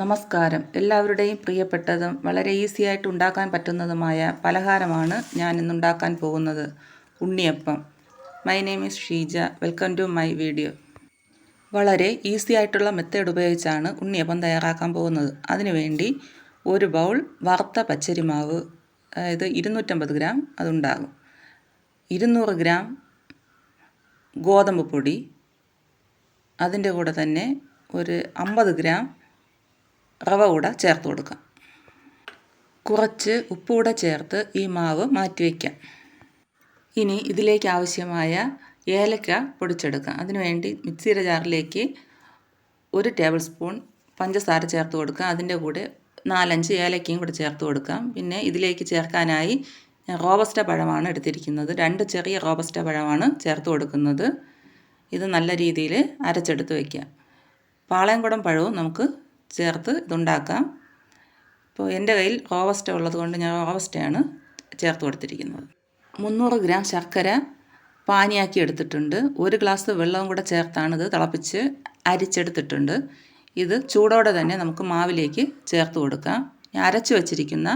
നമസ്കാരം. എല്ലാവരുടെയും പ്രിയപ്പെട്ടതും വളരെ ഈസി ആയിട്ട് ഉണ്ടാക്കാൻ പറ്റുന്നതുമായ പലഹാരമാണ് ഞാൻ ഇന്നുണ്ടാക്കാൻ പോകുന്നത്. Unniyappam. My name is Sheeja. Welcome to my video വളരെ ഈസി ആയിട്ടുള്ള മെത്തേഡ് ഉപയോഗിച്ചാണ് ഉണ്ണിയപ്പം തയ്യാറാക്കാൻ പോകുന്നത്. അതിനുവേണ്ടി ഒരു ബൗൾ വറുത്ത പച്ചരി മാവ് അതായത് ഇരുന്നൂറ്റമ്പത് ഗ്രാം അതുണ്ടാകും. ഇരുന്നൂറ് ഗ്രാം ഗോതമ്പ് പൊടി അതിന്റെ കൂടെ തന്നെ ഒരു അമ്പത് ഗ്രാം റവ കൂടെ ചേർത്ത് കൊടുക്കാം. കുറച്ച് ഉപ്പ് കൂടെ ചേർത്ത് ഈ മാവ് മാറ്റി വയ്ക്കാം ഇനി ഇതിലേക്ക് ആവശ്യമായ ഏലക്ക പൊടിച്ചെടുക്കാം. അതിനുവേണ്ടി മിക്സിയുടെ ജാറിലേക്ക് ഒരു ടേബിൾ സ്പൂൺ പഞ്ചസാര ചേർത്ത് കൊടുക്കാം. അതിന്റെ കൂടെ നാലഞ്ച് ഏലക്കയും കൂടെ ചേർത്ത് കൊടുക്കാം. പിന്നെ ഇതിലേക്ക് ചേർക്കാനായി റോബസ്റ്റ പഴമാണ് എടുത്തിരിക്കുന്നത്. രണ്ട് ചെറിയ റോബസ്റ്റ പഴമാണ് ചേർത്ത് കൊടുക്കുന്നത്. ഇത് നല്ല രീതിയിൽ അരച്ചെടുത്ത് വയ്ക്കുക പാളയംകുടം പഴവും നമുക്ക് ചേർത്ത് ഇതുണ്ടാക്കാം. ഇപ്പോൾ എന്റെ കയ്യിൽ റോവസ്റ്റ ഉള്ളത് കൊണ്ട് ഞാൻ റോവസ്റ്റയാണ് ചേർത്ത് കൊടുത്തിരിക്കുന്നത്. മുന്നൂറ് ഗ്രാം ശർക്കര പാനിയാക്കി എടുത്തിട്ടുണ്ട്. ഒരു ഗ്ലാസ് വെള്ളവും കൂടെ ചേർത്താണ് ഇത് തിളപ്പിച്ച് അരിച്ചെടുത്തിട്ടുണ്ട്. ഇത് ചൂടോടെ തന്നെ നമുക്ക് മാവിലേക്ക് ചേർത്ത് കൊടുക്കാം. അരച്ചു വച്ചിരിക്കുന്ന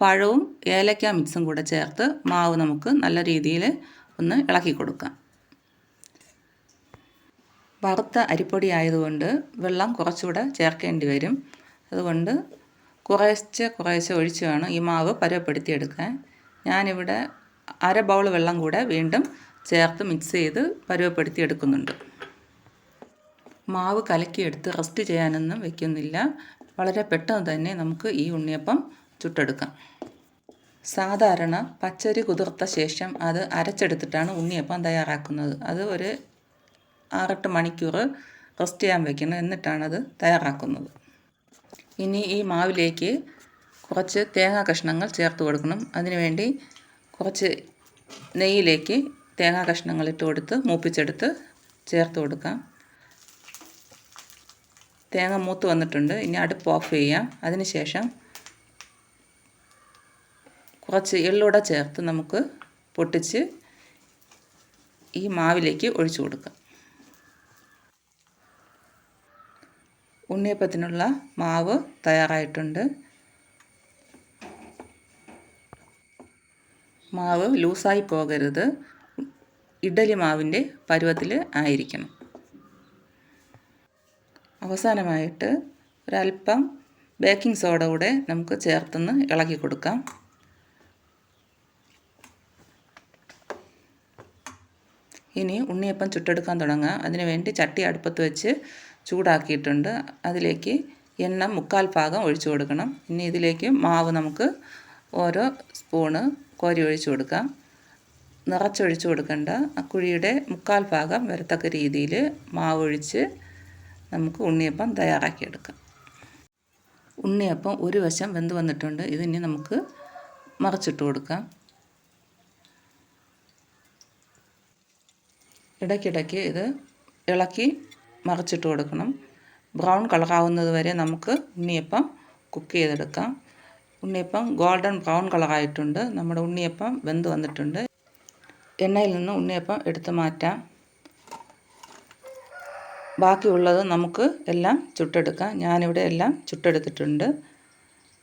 പഴവും ഏലക്ക മിക്സും കൂടെ ചേർത്ത് മാവ് നമുക്ക് നല്ല രീതിയിൽ ഒന്ന് ഇളക്കി കൊടുക്കാം. വറുത്ത അരിപ്പൊടി ആയതുകൊണ്ട് വെള്ളം കുറച്ചുകൂടെ ചേർക്കേണ്ടി വരും. അതുകൊണ്ട് കുറേശ്ശെ കുറേശ്ശെ ഒഴിച്ച് വേണം ഈ മാവ് പരുവപ്പെടുത്തിയെടുക്കാൻ. ഞാനിവിടെ അര ബൗൾ വെള്ളം കൂടെ വീണ്ടും ചേർത്ത് മിക്സ് ചെയ്ത് പരുവപ്പെടുത്തി എടുക്കുന്നുണ്ട് മാവ് കലക്കിയെടുത്ത് റെസ്റ്റ് ചെയ്യാനൊന്നും വെക്കുന്നില്ല. വളരെ പെട്ടെന്ന് തന്നെ നമുക്ക് ഈ ഉണ്ണിയപ്പം ചുട്ടെടുക്കാം. സാധാരണ പച്ചരി കുതിർത്ത ശേഷം അത് അരച്ചെടുത്തിട്ടാണ് ഉണ്ണിയപ്പം തയ്യാറാക്കുന്നത്. അത് ഒരു ആറെട്ട് മണിക്കൂർ റെസ്റ്റ് ചെയ്യാൻ വെക്കണം. എന്നിട്ടാണത് തയ്യാറാക്കുന്നത്. ഇനി ഈ മാവിലേക്ക് കുറച്ച് തേങ്ങാ കഷ്ണങ്ങൾ ചേർത്ത് കൊടുക്കണം. അതിനുവേണ്ടി കുറച്ച് നെയ്യിലേക്ക് തേങ്ങാ കഷ്ണങ്ങൾ ഇട്ട് കൊടുത്ത് മൂപ്പിച്ചെടുത്ത് ചേർത്ത് കൊടുക്കാം. തേങ്ങ മൂത്ത് വന്നിട്ടുണ്ട്. ഇനി അടുപ്പ് ഓഫ് ചെയ്യാം. അതിനുശേഷം കുറച്ച് എള്ളൂടെ ചേർത്ത് നമുക്ക് പൊട്ടിച്ച് ഈ മാവിലേക്ക് ഒഴിച്ചു കൊടുക്കാം. ഉണ്ണിയപ്പത്തിനുള്ള മാവ് തയ്യാറായിട്ടുണ്ട്. മാവ് ലൂസായി പോകരുത്. ഇഡലി മാവിന്റെ പരുവത്തിൽ ആയിരിക്കണം. അവസാനമായിട്ട് ഒരല്പം ബേക്കിംഗ് സോഡ കൂടെ നമുക്ക് ചേർത്തൊന്ന് ഇളക്കി കൊടുക്കാം. ഇനി ഉണ്ണിയപ്പം ചുട്ടെടുക്കാൻ തുടങ്ങാം. അതിനുവേണ്ടി ചട്ടി അടുപ്പത്ത് വെച്ച് ചൂടാക്കിയിട്ടുണ്ട്. അതിലേക്ക് എണ്ണ മുക്കാൽ ഭാഗം ഒഴിച്ചു കൊടുക്കണം. ഇനി ഇതിലേക്ക് മാവ് നമുക്ക് ഓരോ സ്പൂണ് കോരി ഒഴിച്ചു കൊടുക്കാം. നിറച്ചൊഴിച്ചു കൊടുക്കേണ്ട. ആ കുഴിയുടെ മുക്കാൽ ഭാഗം വരത്തക്ക രീതിയിൽ മാവ് ഒഴിച്ച് നമുക്ക് ഉണ്ണിയപ്പം തയ്യാറാക്കിയെടുക്കാം ഉണ്ണിയപ്പം ഒരു വശം വെന്ത് വന്നിട്ടുണ്ട്. ഇതിനി നമുക്ക് മറിച്ചിട്ട് കൊടുക്കാം. ഇടയ്ക്കിടയ്ക്ക് ഇത് ഇളക്കി മറിച്ചിട്ട് കൊടുക്കണം. ബ്രൗൺ കളറാവുന്നത് വരെ നമുക്ക് ഉണ്ണിയപ്പം കുക്ക് ചെയ്തെടുക്കാം. ഉണ്ണിയപ്പം ഗോൾഡൻ ബ്രൗൺ കളറായിട്ടുണ്ട്. നമ്മുടെ ഉണ്ണിയപ്പം വെന്ത് വന്നിട്ടുണ്ട്. എണ്ണയിൽ നിന്ന് ഉണ്ണിയപ്പം എടുത്തു മാറ്റാം. ബാക്കിയുള്ളത് നമുക്ക് എല്ലാം ചുട്ടെടുക്കാം. ഞാനിവിടെ എല്ലാം ചുട്ടെടുത്തിട്ടുണ്ട്.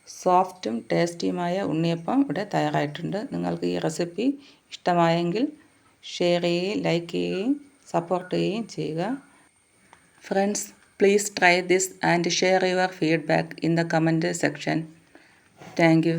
സോഫ്റ്റും ടേസ്റ്റിയുമായ ഉണ്ണിയപ്പം ഇവിടെ തയ്യാറായിട്ടുണ്ട്. നിങ്ങൾക്ക് ഈ റെസിപ്പി ഇഷ്ടമായെങ്കിൽ ഷെയർ ചെയ്യുകയും ലൈക്ക് ചെയ്യുകയും സപ്പോർട്ട് ചെയ്യുകയും ചെയ്യുക please try this and share your feedback in the comment section. Thank you.